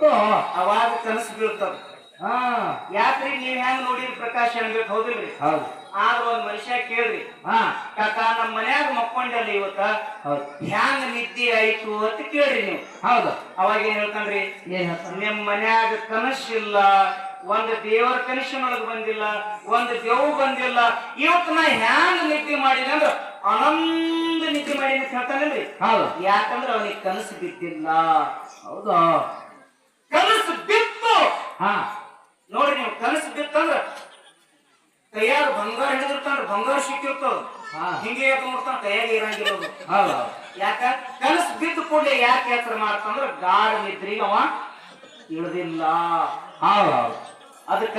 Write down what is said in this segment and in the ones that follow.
ಹೌದು ಅವಾಗ ಕನಸು ಬೀಳ್ತದ. ಹಾ. ಯಾಕ್ರಿ ನೀವ್ ಹೆಂಗ್ ನೋಡಿರಿ ಪ್ರಕಾಶ್ ಅನ್ಬೇಕು ಹೌದಿಲ್ರಿ? ಹೌದು. ಆದ್ರ ಒಂದ್ ಮನುಷ್ಯ ಕೇಳ್ರಿ. ಹಾ. ಕಾಕ ನಮ್ ಮನ್ಯಾಗ ಮಕ್ಕೊಂಡಲ್ಲ ಇವತ್ತ? ಹೌದು. ಹ್ಯಾಂಗ ನಿದ್ದೆ ಆಯ್ತು ಅಂತ ಕೇಳ್ರಿ ನೀವು. ಹೌದು. ಅವಾಗ ಏನ್ ಹೇಳ್ತಾನ್ರಿ? ಏನ್ ನಿಮ್ ಮನ್ಯಾಗ ಕನಸಿಲ್ಲ ಒಂದ್ ದೇವರ ಕನಸಿನೊಳಗ್ ಬಂದಿಲ್ಲ ಒಂದ್ ದೇವ್ ಬಂದಿಲ್ಲ. ಇವತ್ ನಾ ಹ್ಯಾಂಗ ನಿದ್ದೆ ಮಾಡಿದೆ ಅಂದ್ರ ಆನಂದ ನಿದ್ದೆ ಮಾಡಿ ಅಂತ ಹೇಳ್ತಾನಲ್ರಿ? ಹೌದು. ಯಾಕಂದ್ರ ಅವನಿಗೆ ಕನಸು ಬಿದ್ದಿಲ್ಲ. ಹೌದು. ಕನಸು ಬಿತ್ತು. ಹಾ. ನೋಡ್ರಿ ನೀವು ಕನಸು ಬಿತ್ತಂದ್ರ ಕೈಯಾಗ ಬಂಗಾರ ಹಿಡಿದಿರ್ತಾನ್ರ ಬಂಗಾರ ಸಿಕ್ಕಿರ್ತದ ಹಾ. ಹಿಂಗೆ ಯಾಕೆ ನೋಡ್ತಾನ ಕೈಯಾಗ ಇರಂಗಿಲ್ಲ ಯಾಕ? ಕನಸು ಬಿದ್ದು ಕೂಡಲೇ ಯಾಕೆ ಹೆಸರು ಮಾಡ್ತಂದ್ರ ಗಾಢ ನಿದ್ರಿಗೆ ಅವ ಇಳ್ದಿಲ್ಲ. ಅದಕ್ಕ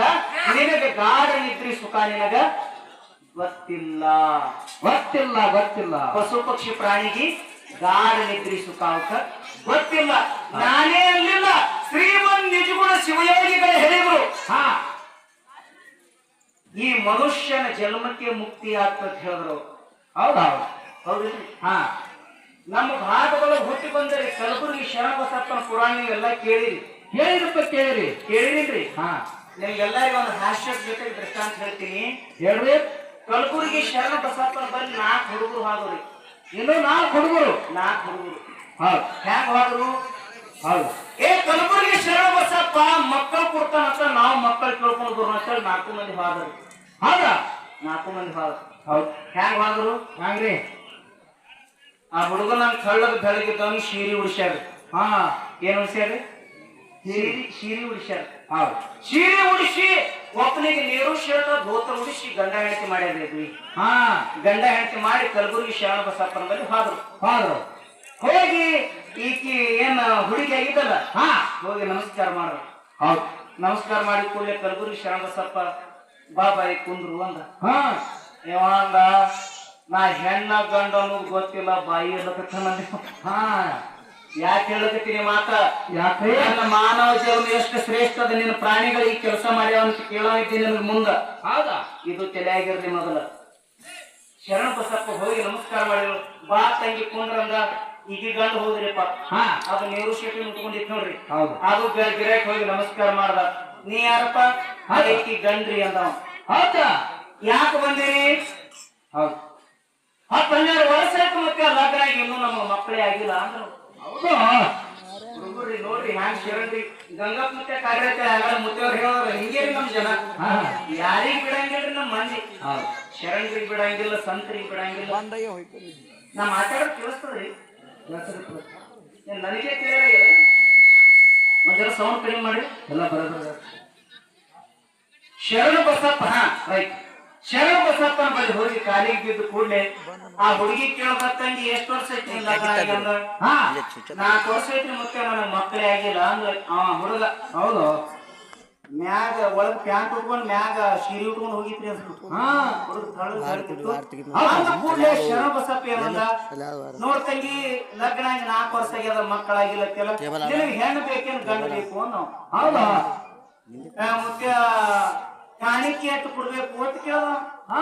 ನಿನಗ ಗಾಢ ನಿದ್ರಿ ಸುಖ ನಿನಗ ಗೊತ್ತಿಲ್ಲ. ಗೊತ್ತಿಲ್ಲ ಗೊತ್ತಿಲ್ಲ. ಪಶು ಪಕ್ಷಿ ಪ್ರಾಣಿಗೆ ಗಾಢ ನಿದ್ರಿ ಸುಖ ಅವಕ್ಕ ಗೊತ್ತಿಲ್ಲ. ನಾನೇ ಅಲ್ಲಿಲ್ಲ. ಶ್ರೀಮನ್ ನಿಜಗುಣ ಶಿವಯೋಗಿಗಳು ಹೇಳಿದ್ರು. ಹಾ. ಈ ಮನುಷ್ಯನ ಜನ್ಮಕ್ಕೆ ಮುಕ್ತಿ ಆಗ್ತದೆ ಹೇಳಿದ್ರು. ಹೌದ್? ಹೌದು ಹೌದಿಲ್ರಿ ಹಾ. ನಮ್ಮ ಭಾಗದೊಳಗೆ ಹುಟ್ಟಿ ಬಂದರೆ ಕಲಬುರಗಿ ಶರಣಬಸಪ್ಪನ ಪುರಾಣ ನೀವೆಲ್ಲ ಕೇಳಿರಿ. ಹೇಳಿರಪ್ಪ ಕೇಳಿರಿ. ಕೇಳಿರಿ ಹಾ. ನಿಮ್ಗೆಲ್ಲರಿಗೂ ಒಂದು ಹಾಸ್ಯದ ಜೊತೆ ದೃಷ್ಟಾಂತ ಹೇಳ್ತೀನಿ. ಹೇಳ್ರಿ. ಕಲಬುರಗಿ ಶರಣ ಬಸಪ್ಪನ ಬಂದು ನಾಲ್ಕು ಹುಡುಗರು ಹಾಗೂ ಇನ್ನು ನಾಲ್ಕು ಹುಡುಗರು? ನಾಲ್ಕು ಹುಡುಗರು. ಹೌದು. ಹ್ಯಾಂಗ ಹೋದ್ರು? ಹೌದು. ಏ ಕಲಬುರಗಿ ಶರಣ ಬಸಪ್ಪ ಮಕ್ಕಳು ಕೊಡ್ತಾನಂತ ನಾವು ಮಕ್ಕಳು ಕೇಳ್ಕೊಂಡು ಬರೋಣ ಅಂತೇಳಿ ನಾಲ್ಕು ಮಂದಿ ಹಾದರು. ಹೌದ ನಾಲ್ಕು ಮಂದಿ ಹೋದ್ರು. ಹೌದು. ಹ್ಯಾಂಗ ಹಾದ್ರು? ಹ್ಯಾಂಗ್ರಿ? ಆ ಹುಡುಗ ನಂಗೆ ಕಳ್ಳದ ಬೆಳಗಿದ್ದವನು ಶೀರಿ ಉಡಿಸ್ಯಾರ ಹಾ. ಏನ್ ಉಡಿಸ್ಯಾರ ಶೀರಿ ಶೀರಿ ಉಡಿಸ್ಯಾರ ಹೌದು. ಶೀರಿ ಉಡಿಸಿ ಒಬ್ಬನಿಗೆ ನೀರು ಶರ್ಟ್ ಧೋತ ಉಡಿಸಿ ಗಂಡ ಹೆಂಡತಿ ಮಾಡ್ಯಾರೀ ಹಾ. ಗಂಡ ಹೆಂಡತಿ ಮಾಡಿ ಕಲಬುರಗಿ ಶರಣ ಬಸಪ್ಪನ ಬಳಿ ಹಾದ್ರು. ಹಾದ್ರು. ಹೋಗಿ ಈಕಿ ಏನ್ ಹುಡುಗಿ ಆಗಿದ್ದಲ್ಲ? ಹಾ. ಹೋಗಿ ನಮಸ್ಕಾರ ಮಾಡ್ರ ಹೌದು. ನಮಸ್ಕಾರ ಮಾಡಿ ಕೂಡಲೇ ಕಲ್ಬುರಿ ಶರಣ ಬಾಬಾಯಿ ಬಾ ಬಾಯಿ ಕುಂದ್ರು ಅಂದ. ಹಾ. ಇವ ಅಂದ ನಾ ಹೆಣ್ಣ ಗಂಡ ಅನ್ನೋದು ಗೊತ್ತಿಲ್ಲ ಬಾಯಿ ಎಲ್ಲಕತ್ತಂದೆ ಹಾ. ಯಾಕೆ ಹೇಳಕತ್ತೀನಿ ಮಾತ? ಯಾಕೆ? ನನ್ನ ಮಾನವ ಜೀವನ ಎಷ್ಟು ಶ್ರೇಷ್ಠ ಅದ ನಿನ್ನ ಈ ಕೆಲಸ ಮಾಡ್ಯಾವ ಅಂತ ಕೇಳೋ ಇದ್ದೀನಿ ನಿನಗೆ ಮುಂದ. ಹೌದಾ? ಇದು ತಲೆಯಾಗಿರ್ಲಿ ಮೊದಲ. ಶರಣ ಬಸಪ್ಪ ಹೋಗಿ ನಮಸ್ಕಾರ ಮಾಡಿದ್ರು. ಬಾ ತಂಗಿ ಕುಂದ್ರಂದ ಈಗ ಗಂಡು ಹೋದ್ರಿಪ್ಪ. ಹಾ. ಅದು ನೀರು ಶೆಟ್ಟಿ ನಿಂತ್ಕೊಂಡಿತ್ತು ನೋಡ್ರಿ. ಹೌದು. ಅದು ಗಿರಾಕ್ ಹೋಗಿ ನಮಸ್ಕಾರ ಮಾಡ್ದ. ನೀ ಯಾರಪ್ಪ? ಅದಕ್ಕೆ ಗಂಡ್ರಿ ಅಂದ ಹೌದಾ? ಯಾಕೆ ಬಂದಿರಿ? ಹೌದು. ಹತ್ತು ಹನ್ನೆರಡು ವರ್ಷ ಆಯ್ತು ಮತ್ತೆ ಲಗ್ನ ಆಗಿ ಇನ್ನೂ ನಮ್ಮ ಮಕ್ಕಳೇ ಆಗಿಲ್ಲ ಅಂದ್ರು. ಹುಡುಗರಿ ನೋಡ್ರಿ ಹ್ಯಾಂಗ್ ಶರಣ್ರಿ ಗಂಗಪ್ಪ ಮತ್ತೆ ಕಾರ್ಯತೆ ಆಗಲ್ಲ ಮುತ್ತವ್ರು ಹೇಳೋರು ಹಿಂಗೇರಿ ನಮ್ ಜನ. ಹಾ. ಯಾರಿಗ್ ಬಿಡಂಗಿಲ್ರಿ ನಮ್ಮ ಮಂದಿ. ಹೌದು. ಶರಣ್ರಿಗೆ ಬಿಡಂಗಿಲ್ಲ ಸಂತರಿಗ್ ಬಿಡಂಗಿಲ್ಲ. ನಾ ಮಾತಾಡೋದು ಕೇಳಿಸ್ತದ್ರಿ. ಏನ್ ನನಗೆ ಕೇಳಿದ್ರೆ ಒಂದ್ ಜರ ಸೌಂಡ್ ಕಡಿಮೆ ಮಾಡಿ ಎಲ್ಲ ಬರೋದ್ರ ಶರಣ ಬಸಪ್ಪ ಹಾ ರೈಟ್ ಶರಣ ಬಸಪ್ಪ ಬಳಿ ಹೋಗಿ ಕಾಲಿಗೆ ಬಿದ್ದು ಕೂಡಲೇ ಆ ಹುಡುಗಿ ಕೇಳದ ತಂಗಿ ಎಷ್ಟು ವರ್ಷ ಐತಿ ನಾಲ್ಕು ವರ್ಷ ಐತ್ರಿ ಮತ್ತೆ ನನಗೆ ಮಕ್ಕಳೇ ಆಗಿಲ್ಲ ಅಂದ್ರೆ ಅವ ಹುಡುಗ. ಹೌದು. ಮ್ಯಾಗ ಒಳಗ್ ಪ್ಯಾಂಟ್ ಉಟ್ಕೊಂಡ್ ಮ್ಯಾಗ ಸೀರೆ ಉಟ್ಕೊಂಡ್ ಹೋಗಿತ್ರಿ. ಶರಣ ಬಸಪ್ಪ ಏನಂದ? ನೋಡ್ ತಂಗಿ ಲಗ್ನ ನಾಲ್ಕು ವರ್ಷ ಆಗ್ಯದ ಮಕ್ಕಳಾಗಿಲ್ಲ ಕೆಲ ನಿನಗೆ ಹೆಣ್ಣು ಬೇಕೇನು ಗಂಡ ಬೇಕು ಅನ್ನೋ. ಹೌದಾ? ಮತ್ತೆ ಕಾಣಿಕೆ ಅಂತ ಕೊಡ್ಬೇಕು ಅಂತ ಕೇಳ್ದ. ಹಾ.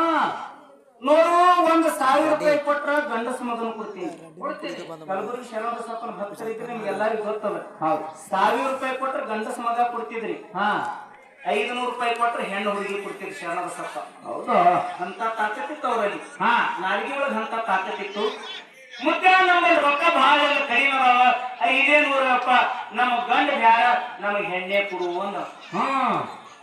ನೋಡು ಒಂದ್ ಸಾವಿರ ರೂಪಾಯಿ ಕೊಟ್ರ ಗಂಡಸ ಮಗನ ಕೊಡ್ತೀನಿ. ಕೊಡ್ತೀನಿ. ಕಲಬುರಗಿ ಶರಣ ಬಸಪ್ಪನ ಭಕ್ತರಿದ್ರೆ ನಿಮ್ಗೆ ಎಲ್ಲರಿಗೂ ಗೊತ್ತದ. ಹೌದು. ಸಾವಿರ ರೂಪಾಯಿ ಕೊಟ್ರ ಗಂಡಸ ಮಗ ಕೊಡ್ತಿದ್ರಿ. ಹಾ. ಐದುನೂರು ರೂಪಾಯಿ ಕೊಟ್ರೆ ಹೆಣ್ಣು ಹುಡುಗಿ ಕೊಡ್ತಿದ್ರು ಶರಣ ಬಸಪ್ಪ. ಹೌದು. ಅಂತ ತಾಕತ್ತಿತ್ತು ಅವರಲ್ಲಿ. ಹಾ. ನಾಲ್ಗೆ ಒಳಗೆ ಅಂತ ತಾಕತ್ತಿತ್ತು ಮುದ್ದೆ ನಮ್ಮಲ್ಲಿ ರೊಕ್ಕ ಬಹಳ ಎಲ್ಲ ಕಡಿಮೆ ಐದೇ ನೂರಪ್ಪ. ನಮ್ಮ ಗಂಡ ಬ್ಯಾರ ನಮಗೆ ಹೆಣ್ಣೆ ಕೊಡುವ ಹಾ.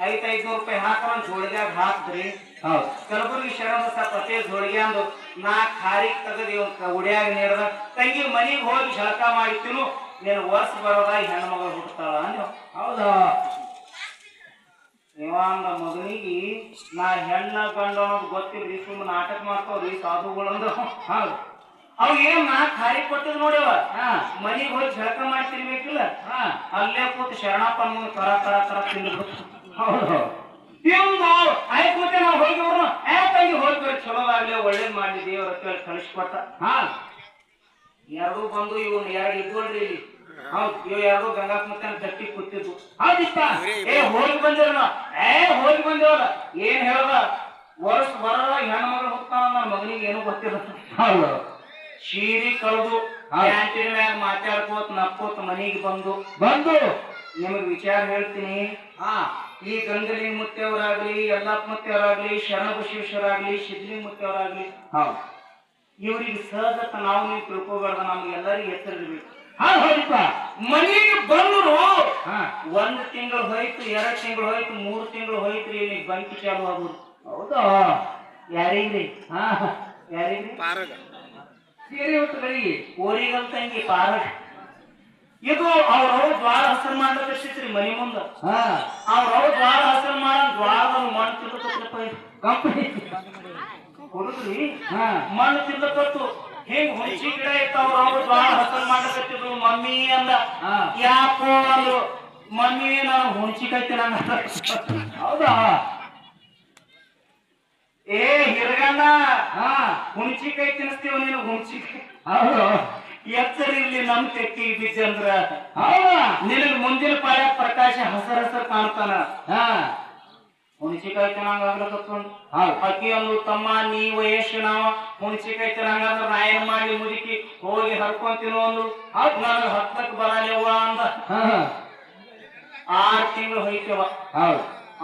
ಐದ್ ಐದ್ನೂರು ರೂಪಾಯಿ ಹಾಕೋಣ ಜೋಳಿಗ್ಯಾಗ ಹಾಕ್ರಿ ಹೌದು. ಕಲಬುರಗಿ ಶರಣ ಪ್ರತಿ ಅಂದು ನಾಲ್ಕು ಹಾರಿಗೆ ತೆಗೆದು ಇವ್ನ ಉಡ್ಯಾಗ ನೀಡ್ದ ತಂಗಿ ಮನೆಗೆ ಹೋಗಿ ಝಳಕ ಮಾಡಿರ್ತೀನು ನೀನು ವರ್ಷ ಬರೋದ ಹೆಣ್ಣು ಮಗಳು ಹುಟ್ಟತಾಳ ಅಂದ್ರು ಹೌದಾ? ಇವಂಗ ಮಗನಿಗೆ ನಾ ಹೆಣ್ಣ ಗಂಡ ಅನ್ನೋದು ಗೊತ್ತಿಲ್ರಿ ಸುಮ್ಮನೆ ನಾಟಕ ಮಾಡ್ತಾವ್ರಿ ಸಾಧುಗಳು ಅಂದ್ರು. ಹೌದು. ಅವ್ ಏನ್ ನಾಲ್ಕು ಖಾರಿ ಕೊಟ್ಟಿದ್ ನೋಡ್ಯವ ಹಾ. ಮನೆಗೆ ಹೋಗಿ ಝಳಕ ಮಾಡ್ತಿರ್ಬೇಕಿಲ್ಲ ಅಲ್ಲೇ ಕೂತು ಶರಣಪ್ಪ ಮುಂದೆ ಕರ ಕರ ಕರ ತಿಂದ್ಬಿಟ್ಟು ಹೌದು. ಇವ್ ಆಯ್ತು ಮತ್ತೆ ನಾವು ಹೋಗಿ ಅವ್ರು ಯಾಕಾಗಿ ಹೋಗಿ ಚಲೋ ಆಗ್ಲಿ ಒಳ್ಳೇದ್ ಮಾಡಿ ದೇವ್ರ ಕೇಳಿ ಕಳಿಸ್ಕೊಟ್ಟ. ಹಾ. ಎರಡು ಬಂದು ಇವನ್ ಎರಡು ಇದ್ವಲ್ರಿ ಇಲ್ಲಿ. ಹೌದು. ಇವ್ ಎರಡು ಗಂಗಾಕ್ ಮತ್ತೆ ಗಟ್ಟಿ ಕೂತಿದ್ವು. ಹೌದಿಪ್ಪ ಏ ಹೋಗಿ ಬಂದಿರ ಏ ಹೋಗಿ ಬಂದೇವಲ್ಲ ಏನ್ ಹೇಳದ? ವರ್ಷ ಬರಲ್ಲ ಹೆಣ್ಣು ಮಗಳು ಹೋಗ್ತಾನ ನನ್ನ ಮಗನಿಗೆ ಏನು ಗೊತ್ತಿಲ್ಲ. ಹೌದು. ಶೀರಿ ಕಳೆದು. ಕ್ಯಾಂಟೀನ್ ಮ್ಯಾಗ ಮಾತಾಡ್ಕೋತ ನಕ್ಕೋತ ಮನೆಗೆ ಬಂದು. ಬಂದು. ನಿಮಗೆ ವಿಚಾರ ಹೇಳ್ತೀನಿ. ಹಾ. ಈ ಗಂಗಲಿ ಮುತ್ತೆಯವರಾಗ್ಲಿ ಯಲ್ಲಪ್ಪ ಮುತ್ತೆಯವರಾಗ್ಲಿ ಶರಣ ಬಸವೇಶ್ವರಾಗ್ಲಿ ಶಿದ್ಲಿ ಮುತ್ತೆಯವರಾಗ್ಲಿ ಹೌದು ಇವ್ರಿಗೆ ಸಹಜತ ನಾವು ನೀವು ತಿಳ್ಕೋಬಾರ್ದು ನಮ್ಗೆಲ್ಲರಿಗೂ ಎಲ್ಲರಿಗೂ ಇರ್ಬೇಕು. ಹೌದು ಹೌದಪ್ಪ. ಮನೆಗೆ ಬಂದ್ರು ಹಾ. ಒಂದ್ ತಿಂಗಳು ಹೋಯ್ತು ಎರಡ್ ತಿಂಗಳು ಹೋಯ್ತು ಮೂರು ತಿಂಗಳು ಹೋಯ್ತು ಇಲ್ಲಿ ಬಂಕಿ ಚಾಲು ಆಗುದು ಹೌದಾ? ಯಾರಿಗ್ರಿ? ಹಾ. ಯಾರಿಗ್ರಿ? ಸೀರೆ ಓರಿಗಂತ ಓರಿಗಂತಂಗಿ ಪಾರ ಇದು ಅವ್ರವ್ರ ದ್ವಾರ ಹಸರು ಮಾಡ್ಬೇಕಷ್ಟಿತ್ರಿ ಮನಿ ಮುಂದ? ಹಾ. ಅವ್ರವ್ರ ದ್ವಾರ ಹಸನ್ ಮಾಡ ದ್ವಾರದ ಮಣ್ಣು ತಿಳ್ಕೊತಪ್ಪ ಕಂಪನಿ ಹುಡುಗ್ರಿ ಹಾ. ಮಣ್ಣು ತಿನ್ನಕತ್ತು ಹಿಂಗ್ ಹುಣಸಿ ಗಿಡ ಇರ್ತಾವ ಅವ್ರ ದ್ವಾರ ಹಸರು ಮಾಡಕತ್ತಿದ್ರು ಮಮ್ಮಿ ಅಂದ ಹಾ. ಯಾಕೋ ಅಂದ್ರು. ಮಮ್ಮಿ ನಾನು ಹುಣಸಿಕಾಯಿ ತಿನ್ನಂಗ ಹೌದಾ? ಏ ಹಿರಗಣ್ಣ. ಹಾ. ಹುಣಸಿಕಾಯಿ ತಿನ್ನಿಸ್ತೀವ ನೀನು ಹುಣಸಿ ಹೌದು. ಎಚ್ಚರ ಇಲ್ಲಿ ನಮ್ ತೆಕ್ಕಿ ಬಿಜಂದ್ರ ಅಂದ್ರ ನಿನಗ್ ಮುಂದಿನ ಪಾಯ ಪ್ರಕಾಶ ಹಸರ ಹಸರ ಕಾಣ್ತಾನ. ಹಾ. ಹುಣಸಿಕಾಯಿ ತಿನ್ನಂಗ ಆಗ್ಲಕತ್ತೊಂದು ಹೌದು. ಅಕ್ಕಿ ಅಂದ್ರು ತಮ್ಮ ನೀ ವಯಸ್ಸು ನಾವ ಹುಣಸಿಕಾಯಿ ನಾ ಏನ್ ಮಾಡಿ ಮುದುಕಿ ಹೋಗಿ ಹರ್ಕೊಂತೀನೋ ಅಂದ್ರು. ಹೌದ್. ನನಗ ಹತ್ತಕ್ ಬರಲಿವ ಅಂದ. ಹಾ. ಆರ್ ತಿಂಗಳು ಹೋಯ್ತವ.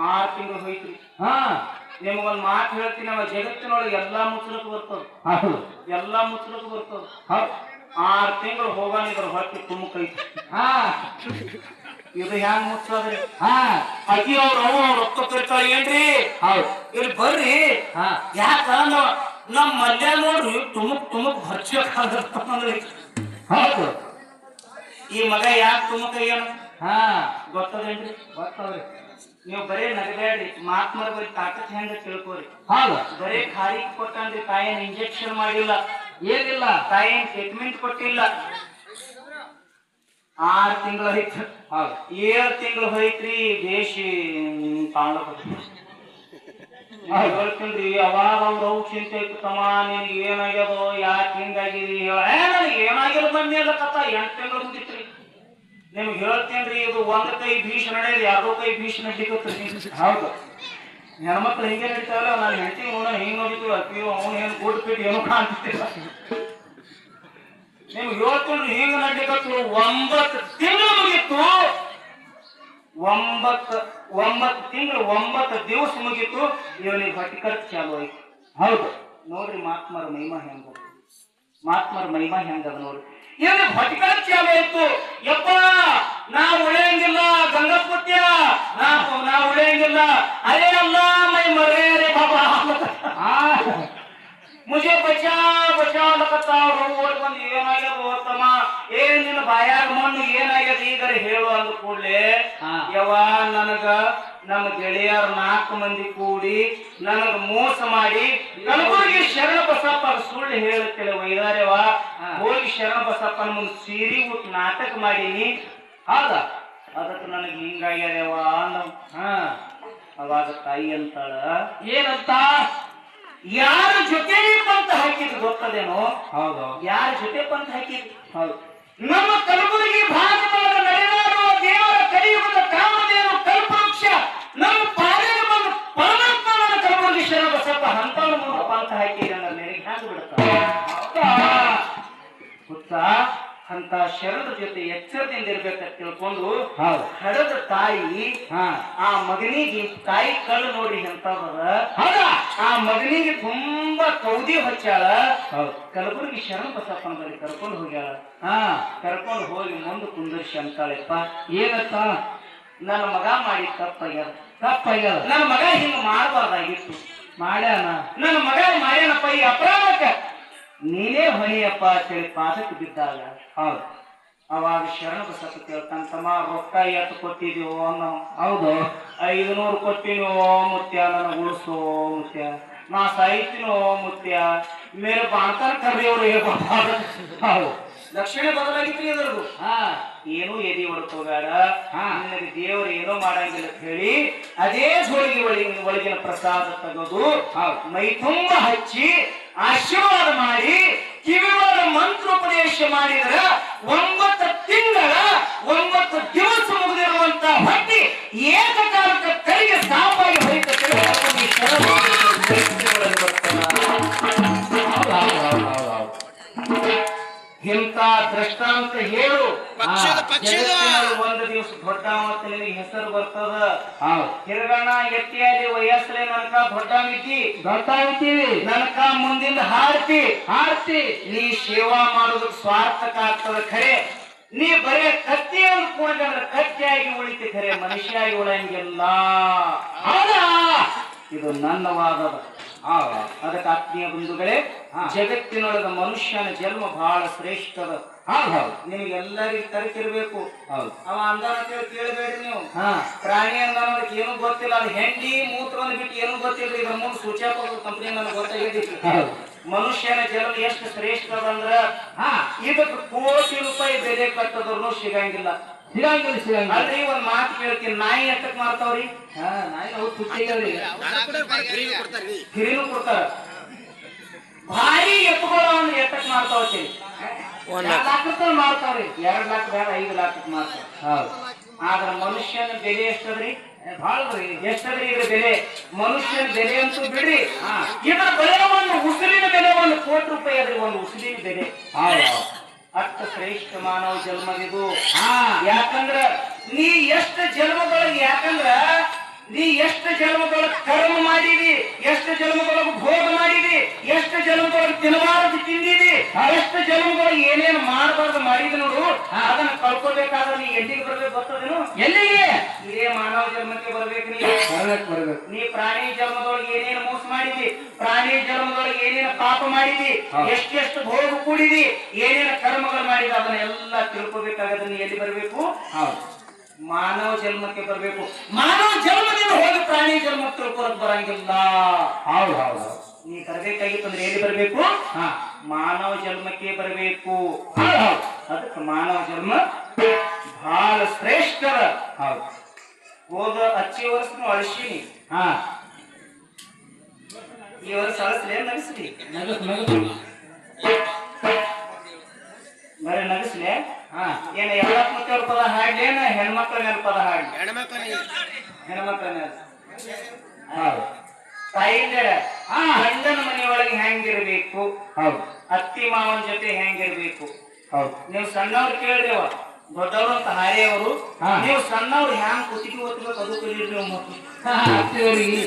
ಆರ್ ತಿಂಗಳು ಹೋಯ್ತ್ರಿ ಹಾ. ನಿಮಗೊಂದ್ ಮಾತು ಹೇಳ್ತೀನಿ ಅವ ಜಗತ್ತಿನೊಳಗೆ ಎಲ್ಲಾ ಮುಚ್ಚಲಕ್ ಬರ್ತದ. ಎಲ್ಲಾ ಮುಚ್ಚಲಕ್ ಬರ್ತದ. ಆರ್ ತಿಂಗಳು ಹೋಗಾನಿದ್ರ ಹೊತ್ತಿ ತುಂಬಕೈತಿ ಹಾ. ಇದು ಹ್ಯಾಂಗ ಮುಚ್ಚದ್ರಿ? ಹಾ. ಅಕ್ಕಿ ಅವ್ರ ಅವ ರೊಕ್ಕ ಕೊಡ್ತಾಳ ಏನ್ರಿ? ಹೌದು. ಇಲ್ಲಿ ಬರ್ರಿ. ಹಾ. ಯಾಕ ನಮ್ ಮಲ್ಯ ನೋಡ್ರಿ ತುಮಕ್ ತುಮಕ್ ಹಚ್ಚಕ್ಕಾಗತ್ತಂದ್ರಿ ಹೌದು. ಈ ಮಗ ಯಾಕೆ ತುಮಕ ಏನು? ಹಾ. ಗೊತ್ತದೇನ್ರಿ? ಬರ್ತಾವ್ರಿ ನೀವು ಬರೇ ನಗದಾಡ್ರಿ ಮಾತ್ಮರ ಬರೀ ತಾಕತ್ ಹೆಂಗ ತಿಳ್ಕೊರಿ? ಹೌದು. ಬರೇ ಖಾರಿ ಕೊಟ್ಟನ್ರಿ ತಾಯಿನ ಇಂಜೆಕ್ಷನ್ ಮಾಡಿಲ್ಲ. ಏನಿಲ್ಲ. ತಾಯಿನ ಟ್ರೀಟ್ಮೆಂಟ್ ಕೊಟ್ಟಿಲ್ಲ. ಆರ್ ತಿಂಗಳು ಹೋಯ್ತು ಹೌದು. ಏಳು ತಿಂಗಳು ಹೋಯ್ತ್ರಿ ಬೇಷಿ ಹೇಳ್ತೀನಿ ಅವಾಗ ಅವ್ರ ಅವ್ ಚಿಂತೆ ಇತ್ತು ತಮ್ಮ ನಿನ್ಗೆ ಏನಾಗ್ಯದೋ ಯಾಕೆ ಹಿಂಗಾಗಿದಿ ಹೇಳ. ಏನಾಗಿಲ್ಲ ಬಂದಿ ಅಲ್ಲ ಕತ್ತ ಎಂಟು ತಿಂಗಳು ನಿಮ್ಗೆ ಹೇಳ್ತೇನ್ರಿ ಇದು ಒಂದ್ ಕೈ ಭೀಷ್ ನಡೆಯದು ಎರಡೋ ಕೈ ಭೀಷ್ ನಡಿಕತ್ರಿ ಹೌದು. ಹೆಣ್ಮಕ್ಳು ಹಿಂಗೆ ನಡೀತಾವಲ್ಲ ನಾನು ಹೆಂಡತಿ ನೋಡ ಹಿಂಗ್ ನೋಡಿದ್ವಿ ಅಯ್ಯೋ ಅವನು ಏನು ಕೊಟ್ಬಿಟ್ಟು ಏನು ಕಾಣ್ತಿಲ್ಲ ನಿಮ್ಗೆ ಹೇಳ್ತೇನ್ರಿ ಹಿಂಗ್ ನಡಿಕತ್ತು ಒಂಬತ್ತು ತಿಂಗಳು ಮುಗಿತ್ತು ಒಂಬತ್ತು ಒಂಬತ್ತು ತಿಂಗಳು ಒಂಬತ್ತು ದಿವಸ ಮುಗಿತು ಇವನಿಗೆ ಖರ್ಚು ಚಾಲು ಆಯ್ತು. ಹೌದು. ನೋಡ್ರಿ ಮಾತ್ಮರ ಮಹಿಮಾ ಹೆಂಗ ಮಾತ್ಮರ ಮಹಿಮಾ ಹೆಂಗದ ನೋಡ್ರಿ. ಇವನಿಗೆ ಹೊಟ್ಟೆ ಖರ್ಚು ಇತ್ತು? ಯಪ್ಪ ನಾ ಉಳಿಯಂಗಿಲ್ಲ ಗಂಗಪುತ್ಯ ನಾ ನಾ ಉಳಿಯಂಗಿಲ್ಲ. ಅರೇ ಅಲ್ಲ ಮೈ ಮರೇ ರೇ ಬಾಬಾ. ಮುಜೆ ಬಚಾ ಬಚಾ ಅನ್ನಕತ್ತಾವ್ರು ಓಡ್ ಬಂದು ಏನಾಗ್ಯದ ಓದ್ತಮ್ಮ ಏನ್ ನಿನ್ನ ಬಾಯಾಗ ಮಣ್ಣು ಏನಾಗ್ಯದ? ಈಗ ಹೇಳು ಅಂದ ಕೂಡ್ಲೆ. ಯವ್ವ ನನಗ ನಮ್ಮ ಗೆಳೆಯರ ನಾಲ್ಕು ಮಂದಿ ಕೂಡಿ ನನಗ ಮೋಸ ಮಾಡಿ ಕಲಬುರಗಿ ಶರಣ ಬಸಪ್ಪ ಸುಳ್ಳು ಹೇಳುತ್ತೇನೆ ವೈದಾರ್ಯವ ಹೋಗಿ ಶರಣ ಬಸಪ್ಪ ಮುಂದೆ ಸೀರಿ ಉಟ್ಟು ನಾಟಕ ಮಾಡೀನಿ. ಹೌದಾ? ಅದಕ್ಕೆ ನನಗೆ ಹಿಂಗಾಗ್ಯದವ ಅಂದ ಹಾ. ಅವಾಗ ತಾಯಿ ಅಂತಾಳ ಏನಂತ? ಯಾರ ಜೊತೆ ಪಂತ ಹಾಕಿದ್ ಗೊತ್ತದೇನೋ? ಹೌದು. ಯಾರ ಜೊತೆ ಪಂತ ಹಾಕಿದ್ ಹೌದು. ನಮ್ಮ ಕಲಬುರಗಿ ಭಾಗದ ನಡೆದಾಡುವ ದೇವರ ಕಲಿಯುಗದ ಕಾಮಧೇನು ಪಾಲಿಗೆ ಬಂದು ಪರಮಾತ್ಮ ನನ್ನ ಕಲಬುರಗಿ ಶರಣ ಬಸಪ್ಪ ಹಂತವನ್ನು ಮುಂದೆ ಪಂತ ಹಾಕಿದ ನನಗೆ ಹ್ಯಾಂಗ ಬಿಡುತ್ತ ಅಂತ ಶರಣದ ಜೊತೆ ಎಚ್ಚರದಿಂದ ಇರ್ಬೇಕಂತ ತಿಳ್ಕೊಂಡು ಹಡದ ತಾಯಿ ಹಾ. ಆ ಮಗನಿಗೆ ತಾಯಿ ಕಳ್ಳು ನೋಡಿ ಎಂತದ ಆ ಮಗನಿಗೆ ತುಂಬಾ ಕೌದಿ ಹಚ್ಚಾಳ ಹೌದು. ಕಲಬುರಗಿ ಶರಣ ಬಸಪ್ಪನ ಬಳಿ ಕರ್ಕೊಂಡು ಹೋಗ್ಯಾಳ. ಹಾ. ಕರ್ಕೊಂಡು ಹೋಗಿ ಮುಂದೆ ಕುಂದರ್ಸಿ ಅಂತಾಳೆಪ್ಪ. ಏನಂತ ನನ್ನ ಮಗ ಮಾಡಿ ತಪ್ಪಾಗ್ಯಾರ ತಪ್ಪಾಗ್ಯದ ನನ್ನ ಮಗ ಹಿಂಗ ಮಾಡಬಾರ್ದಾಗಿತ್ತು. ಮಾಡ್ಯಾನ? ನನ್ನ ಮಗ ಮಾಡ್ಯಾನಪ್ಪ ಈ ಅಪರಾಧಕ್ಕ. ನೀನೇ ಹೊಣೆಯಪ್ಪ ಅಂತೇಳಿ ಪಾದಕ್ಕೆ ಬಿದ್ದಾಗ. ಹೌದು. ಅವಾಗ ಶರಣ ಬಸಪ್ಪ ಕೇಳ್ತಾನ ತಮ್ಮ ರೊಕ್ಕ ಎಷ್ಟು ಕೊಟ್ಟಿದೀವೋ ಅನ್ನೋ ಹೌದು. ಐದು ನೂರು ಕೊಟ್ಟಿನೋ ಮುತ್ಯ ನನ್ನ ಉಳಿಸೋ ಮುತ್ಯ. ನಾ ಸಾಯ್ತೀನೋ ಮುತ್ಯ. ಮೇಲೆ ಬಾಣ್ತಾನ ಕರೆಯವರು ಹೌದು. ಲಕ್ಷಣ ಬದಲಾಗಿತ್ತು ಎದುರು ಹಾ. ಏನೂ ಎದಿ ಹೊಡ್ಕೋಬೇಡ ಹಾ. ನಿನಗೆ ದೇವರು ಏನೋ ಮಾಡಂಗಿಲ್ಲ ಅಂತ ಹೇಳಿ ಅದೇ ಹೋಳಿಗೆ ಒಳಗಿನ ಒಳಗಿನ ಪ್ರಸಾದ ತಗದು. ಮೈ ತುಂಬ ಹಚ್ಚಿ ಆಶೀರ್ವಾದ ಮಾಡಿ ಕಿವಿವಾದ ಮಂತ್ರೋಪದೇಶ ಮಾಡಿದ್ರ ಒಂಬತ್ತು ತಿಂಗಳ ಒಂಬತ್ತು ದಿವಸ ಮುಗಿದಿರುವಂತ ಹೊಟ್ಟಿ ಏಕಕಾಲಕ್ಕೆ ಕೈಗೆ ಸಾಪಾಗಿ ಹೊಯ್ತದೆ ದೃಷ್ಟಾಂತ ಹೇಳು. ಒಂದು ದಿವಸ ದೊಡ್ಡ ಮತ್ತು ನಿನಗೆ ಹೆಸರು ಬರ್ತದ. ಹೌದು. ಎತ್ತಿ ಎತ್ತಿಯಲ್ಲಿ ವಯಸ್ಸಲೆ ನನಕ ದೊಡ್ಡ ಮಿತಿ ಗೊತ್ತಾಗ್ತೀವಿ ನನಕ ಮುಂದಿಂದ ಹಾರ್ತಿ. ಹಾರ್ತಿ. ನೀ ಸೇವಾ ಮಾಡೋದು ಸ್ವಾರ್ಥಕ ಆಗ್ತದ ಖರೆ. ನೀ ಬರೇ ಕತ್ತಿ ಅಂದ್ಕೊಂಡ್ರೆ ಕತ್ತಿಯಾಗಿ ಉಳಿತಿ ಖರೆ ಮನುಷ್ಯಾಗಿ ಉಳಂಗಿಲ್ಲ ಇದು ನನ್ನ ವಾದದ ಅದಕ್ಕೆ ಆತ್ಮೀಯ ಬಂಧುಗಳೇ. ಜಗತ್ತಿನೊಳಗ ಮನುಷ್ಯನ ಜನ್ಮ ಬಹಳ ಶ್ರೇಷ್ಠದ. ಹೌದು ಹೌದು. ನಿಮಗೆಲ್ಲರಿಗೂ ತರಕಿರ್ಬೇಕು ಹೌದು. ಅವ ಅಂದಾನ ಅಂತೇಳಿ ಕೇಳಬೇಡ್ರಿ ನೀವು. ಹಾ. ಪ್ರಾಣಿ ಅನ್ನೋದಕ್ಕೆ ಏನು ಗೊತ್ತಿಲ್ಲ. ಅದು ಹೆಂಡಿ ಮೂತ್ರವನ್ನು ಬಿಟ್ಟು ಏನು ಗೊತ್ತಿಲ್ಲ ಇದ್ರ ಮುಂದೆ ಸೂಚ್ಯಾಪ ಕಂಪನಿ ನನಗೆ ಗೊತ್ತಾಗೈತಿ ಹೌದು. ಮನುಷ್ಯನ ಜನ್ಮ ಎಷ್ಟು ಶ್ರೇಷ್ಠ ಅಂದ್ರ ಹಾ. ಇದಕ್ಕೆ ಕೋಟಿ ರೂಪಾಯಿ ಬೆಲೆ ಕಟ್ಟದ್ರು ಸಿಗಂಗಿಲ್ಲ. ಸಿಗಂಗಿಲ್ಲ ಸಿಗಂಗಿಲ್ಲ. ಅಲ್ರಿ ಒಂದ್ ಮಾತು ಕೇಳ್ತೀನಿ. ನಾಯಿ ಎಷ್ಟಕ್ ಮಾರ್ತಾವ್ರಿ? ಹಾ ನಾಯಿ ನಾವು ತುಟ್ಟಿಗಲ್ರಿ ಕೊಡ್ತಾರ. ಭಾರಿ ಎತ್ತುಗಳವನ್ನ ಎತ್ತಕ್ ಮಾರ್ತಾವತ್ತೀರಿ ಒಂದ್ ಎರಡ್ ಲಾಖ ರೂಪಾಯಿ ಮಾರ್ತಾವ್ರಿ ಎರಡ್ ಲಾಖ ಬೇಡ ಐದು ಲಕ್ಷಕ್ ಮಾರ್ತಾರ. ಹೌದು. ಆದ್ರ ಮನುಷ್ಯನ ಬೆಲೆ ಎಷ್ಟದ್ರಿ? ಭಾಳ್ರಿ ಎಷ್ಟದ್ರಿ ಇದ್ರ ಬೆಲೆ? ಮನುಷ್ಯನ ಬೆಲೆ ಅಂತೂ ಬಿಡ್ರಿ. ಇದ್ರ ಬೆಲೆ ಒಂದು ಉಸಿರಿನ ಬೆಲೆ ಒಂದು ಕೋಟಿ ರೂಪಾಯಿ ಅದ್ರಿ ಒಂದು ಉಸಿರಿನ ಬೆಲೆ. ಅಷ್ಟ ಶ್ರೇಷ್ಠ ಮಾನವ ಜನ್ಮದಿದು ಯಾಕಂದ್ರ ನೀ ಎಷ್ಟ ಜನ್ಮಗಳಿಗೆ ಯಾಕಂದ್ರ ನೀ ಎಷ್ಟು ಜನ್ಮಗಳ ಕರ್ಮ ಮಾಡಿದಿ ಎಷ್ಟು ಜನ್ಮಗಳ ಭೋಗ ಮಾಡಿದಿ ಎಷ್ಟು ಜನ್ಮಗಳ ತಿನ್ನಬಾರದು ತಿಂದಿದಿ ಎಷ್ಟು ಜನ್ಮದೊಳಗೆ ಏನೇನು ಮಾಡಬಾರದು ಮಾಡಿದಿ ನೋಡು. ಅದನ್ನ ಕಳ್ಕೊಬೇಕಾದ್ರೆ ನೀ ಎಲ್ಲಿಗೆ ಬರ್ಬೇಕು ಗೊತ್ತದೇನು? ಎಲ್ಲಿಗೆ? ಇದೇ ಮಾನವ ಜನ್ಮಕ್ಕೆ ಬರ್ಬೇಕು ನೀ. ಬರ್ಬೇಕು ಬರ್ಬೇಕು. ನೀ ಪ್ರಾಣಿ ಜನ್ಮದೊಳಗೆ ಏನೇನು ಮೋಸ ಮಾಡಿದಿ ಪ್ರಾಣಿ ಜನ್ಮದೊಳಗೆ ಏನೇನು ಪಾಪ ಮಾಡಿದಿ. ಎಷ್ಟೆಷ್ಟು ಭೋಗ ಕೂಡಿದಿ ಏನೇನು ಕರ್ಮಗಳು ಮಾಡಿದ ಅದನ್ನೆಲ್ಲ ತಿಳ್ಕೊಬೇಕಾಗದ್ರೆ ನೀ ಎಲ್ಲಿ ಬರ್ಬೇಕು? ಹೌದು. ಮಾನವ ಜನ್ಮಕ್ಕೆ ಬರಬೇಕು. ಮಾನವ ಜನ್ಮದಿಂದ ಹೋಗಿ ಪ್ರಾಣಿ ಜನ್ಮ ತಿಳ್ಕೊಳಕ್ ಬರಂಗಿಲ್ಲ. ಹೌದು ಹೌದು. ನೀ ನೀ ಬರ್ಬೇಕಾಗಿತ್ತಂದ್ರೆ ಎಲ್ಲಿ ಬರಬೇಕು? ಹಾ. ಮಾನವ ಜನ್ಮಕ್ಕೆ ಬರಬೇಕು. ಅದಕ್ಕೆ ಮಾನವ ಜನ್ಮ ಬಹಳ ಶ್ರೇಷ್ಠದ ಹೌದು. ಹೋದ ಹಚ್ಚಿ ವರ್ಷನು ಅಳಿಸೀನಿ ಹಾ. ಈ ವರ್ಷ ಅಳಿಸ್ಲಿ ಏನ್ ನಗಿಸ್ಲಿ. ನಗಸ್ ನಗಸ್ ಬರೀ ನಗಿಸ್ಲಿ? ಏನ ಎಲ್ಲ ಮಕ್ಕಳ ಪದ ಹಾಡ್ಲಿ ಏನ ಹೆಣ್ಮಕ್ಳ ಮೇಲೆ ಪದ ಹಾಡ್ಲಿ? ಹೆಣ್ಮಕ್ಳಿಗೆ ಹೆಣ್ಮಕ್ಳ ಮೇಲೆ ಹೌದು. ತಾಯಿಂದರ. ಗಂಡನ ಮನೆಯೊಳಗೆ ಹೆಂಗಿರ್ಬೇಕು? ಹೌದು. ಅತ್ತಿ ಮಾವನ ಜೊತೆ ಹೆಂಗಿರ್ಬೇಕು? ಹೌದು. ನೀವು ಸಣ್ಣವ್ರು ಕೇಳ್ರಿ ದೊಡ್ಡವರು ಅಂತ ಹಾರಿಯವರು. ನೀವು ಸಣ್ಣವ್ರು ಹ್ಯಾಂಗ್ ಕುತ್ತಿಗೆ ಓದ್ಬೇಕು ಅದು ಕಲಿಯಿರಿ ನೀವು ಹತ್ತಿರವರಿಗೆ